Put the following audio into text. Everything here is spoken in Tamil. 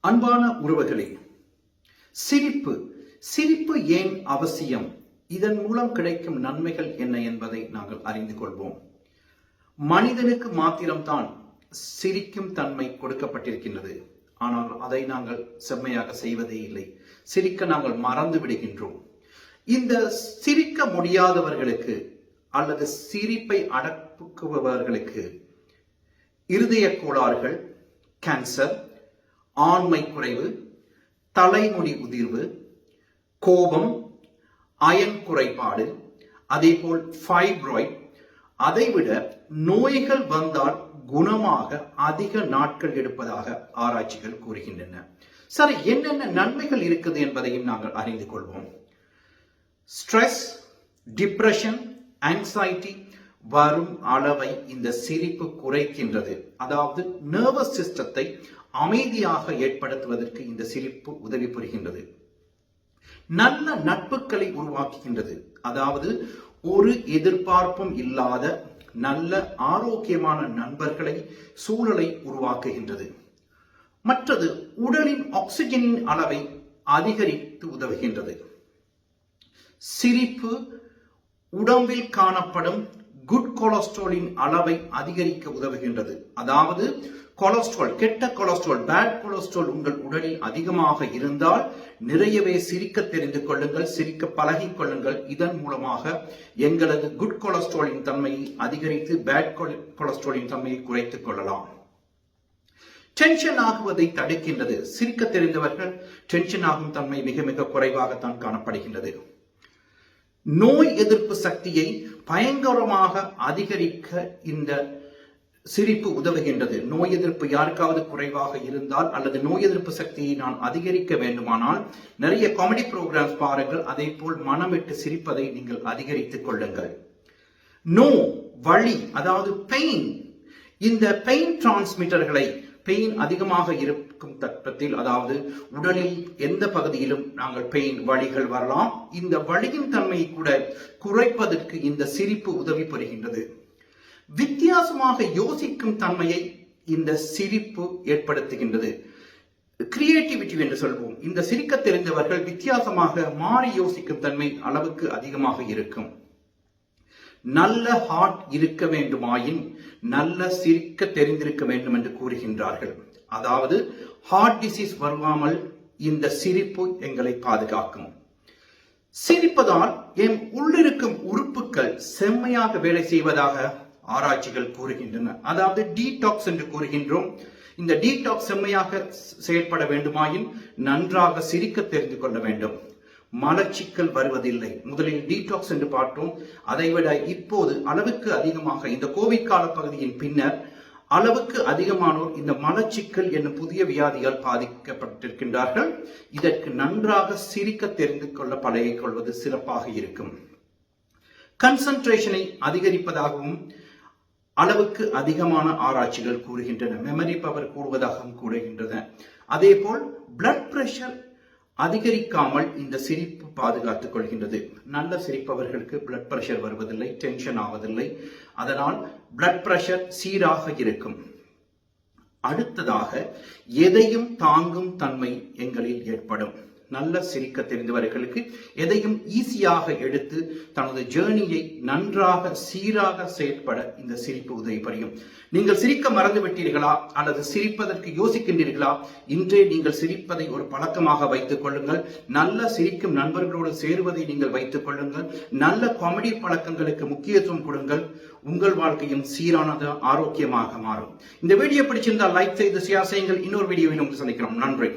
அன்பான உறவுகளே சிரிப்பு. சிரிப்பு ஏன் அவசியம்? இதன் மூலம் கிடைக்கும் நன்மைகள் என்ன என்பதை நாங்கள் அறிந்து கொள்வோம். மனிதனுக்கு மாத்திரம்தான் சிரிக்கும் தன்மை கொடுக்கப்பட்டிருக்கின்றது. ஆனால் அதை நாங்கள் செம்மையாக செய்வதே இல்லை. சிரிக்க நாங்கள் மறந்து விடுகின்றோம். இந்த சிரிக்க முடியாதவர்களுக்கு அல்லது சிரிப்பை அடக்குபவர்களுக்கு இருதய கோளாறுகள் கேன்சர் ஆண்மை குறைவு தலைமுடி உதிர்வு கோபம் அயன் குறைபாடு அதேபோல் ஃபைப்ராய்ட் அதைவிட நோய்கள் வந்தால் குணமாக அதிக நாட்கள் எடுப்பதாக ஆராய்ச்சிகள் கூறுகின்றன. சரி என்னென்ன நன்மைகள் இருக்குது என்பதையும் நாங்கள் அறிந்து கொள்வோம். ஸ்ட்ரெஸ் டிப்ரெஷன் ஆங்ஸைட்டி வரும் அளவை இந்த சிரிப்பு குறைக்கின்றது. அதாவது நர்வஸ் சிஸ்டத்தை அமைதியாக ஏற்படுத்துவதற்கு இந்த சிரிப்பு உதவி புரிகின்றது. நல்ல நட்புகளை உருவாக்குகின்றது. அதாவது ஒரு எதிர்பார்ப்பும் இல்லாத நல்ல ஆரோக்கியமான நண்பர்களை சூழலை உருவாக்குகின்றது. மற்றது உடலின் ஆக்சிஜனின் அளவை அதிகரித்து உதவுகின்றது. சிரிப்பு உடம்பில் காணப்படும் குட் கொலஸ்ட்ராலின் அளவை அதிகரிக்க உதவுகின்றது. அதாவது கொலஸ்ட்ரால் கெட்ட கொலஸ்ட்ரால் பேட் கொலஸ்ட்ரால் உங்கள் உடலில் அதிகமாக இருந்தால் நிறையவே சிரிக்க தெரிந்து கொள்ளுங்கள் சிரிக்க பழகிக் கொள்ளுங்கள். இதன் மூலமாக எங்களது குட் கொலஸ்ட்ராலின் தன்மையை அதிகரித்து பேட் கொலஸ்ட்ராலின் தன்மையை குறைத்துக் கொள்ளலாம். டென்ஷன் ஆகுவதை தடுக்கின்றது. சிரிக்க தெரிந்தவர்கள் டென்ஷன் ஆகும் தன்மை மிக மிக குறைவாகத்தான் காணப்படுகின்றது. நோய் எதிர்ப்பு சக்தியை பயங்கரமாக அதிகரிக்க இந்த சிரிப்பு உதவுகின்றது. நோய் எதிர்ப்பு யாருக்காவது குறைவாக இருந்தால் அல்லது நோய் எதிர்ப்பு சக்தியை நான் அதிகரிக்க வேண்டுமானால் நிறைய காமெடி ப்ரோக்ராம்ஸ் பாருங்கள். அதே போல் மனமிட்டு சிரிப்பதை நீங்கள் அதிகரித்துக் கொள்ளுங்கள். நோ வழி அதாவது பெயின் இந்த பெயின் டிரான்ஸ்மிட்டர்களை பெயின் அதிகமாக இருக்கும் தட்டத்தில் அதாவது உடலில் எந்த பகுதியிலும் நாங்கள் பெயின் வழிகள் வரலாம். இந்த வழியின் தன்மையை கூட குறைப்பதற்கு இந்த சிரிப்பு உதவி புரிகின்றது வித்தியாசமாக யோசிக்கும் தன்மையை இந்த சிரிப்பு ஏற்படுத்துகின்றது. கிரியேட்டிவிட்டி என்று சொல்வோம். இந்த சிரிக்க தெரிந்தவர்கள் வித்தியாசமாக மாறி யோசிக்கும் தன்மை அளவுக்கு அதிகமாக இருக்கும். நல்ல ஹார்ட் இருக்க வேண்டுமாயின் நல்ல சிரிக்க தெரிந்திருக்க வேண்டும் என்று கூறுகின்றார்கள். அதாவது ஹார்ட் டிசீஸ் வருவாமல் இந்த சிரிப்பு எங்களை பாதுகாக்கும். சிரிப்பதால் என் உள்ளிருக்கும் உறுப்புகள் செம்மையாக வேலை செய்வதாக ஆராய்ச்சிகள் கூறுகின்றன. அதாவது டீடாக்ஸ் என்று கூறுகின்றோம். இந்த டீடாக்ஸ் செம்மையாக செயல்பட வேண்டுமாயின் நன்றாக சிரிக்க தெரிந்து கொள்ள வேண்டும். மலச்சிக்கல் வருவதில்லை. முதலில் டீடாக்ஸ் என்று பார்த்தோம். அதைவிட இப்போது அளவுக்கு அதிகமாக இந்த கோவிட் கால பகுதியின் பின்னர் அளவுக்கு அதிகமானோர் இந்த மலச்சிக்கல் என்னும் புதிய வியாதியால் பாதிக்கப்பட்டிருக்கின்றார்கள். இதற்கு நன்றாக சிரிக்க தெரிந்து கொள்ள பழகிக் கொள்வது சிறப்பாக இருக்கும். கன்சன்ட்ரேஷனை அதிகரிப்பதாகவும் அளவுக்கு அதிகமான ஆராய்ச்சிகள் கூறுகின்றன. மெமரி பவர் கூடுவதாகவும் கூறுகின்றன. அதே போல் பிளட் பிரஷர் அதிகரிக்காமல் இந்த சிரிப்பு பாதுகாத்துக் கொள்கின்றது. நல்ல சிரிப்பவர்களுக்கு பிளட் பிரஷர் வருவதில்லை டென்ஷன் ஆவதில்லை. அதனால் பிளட் பிரஷர் சீராக இருக்கும். அடுத்ததாக எதையும் தாங்கும் தன்மை எங்களில் ஏற்படும். நல்ல சிரிக்க தெரிந்தவர்களுக்கு எதையும் ஈஸியாக எடுத்து தனது ஜேர்னியை நன்றாக சீராக செயற்பட இந்த சிரிப்பு உதவி புரியும் நீங்கள் சிரிக்க மறந்து விட்டீர்களா அல்லது சிரிப்பதற்கு யோசிக்கின்றீர்களா? இன்றே நீங்கள் சிரிப்பதை ஒரு பழக்கமாக வைத்துக் கொள்ளுங்கள். நல்ல சிரிக்கும் நண்பர்களோடு சேருவதை நீங்கள் வைத்துக் கொள்ளுங்கள். நல்ல காமெடி பழக்கங்களுக்கு முக்கியத்துவம் கொடுங்கள். உங்கள் வாழ்க்கையும் சீரானது ஆரோக்கியமாக மாறும். இந்த வீடியோ பிடிச்சிருந்தால் லைக் செய்து ஷேர் செய்யுங்கள். இன்னொரு வீடியோவில் உங்களுக்கு சந்திக்கிறோம். நன்றி.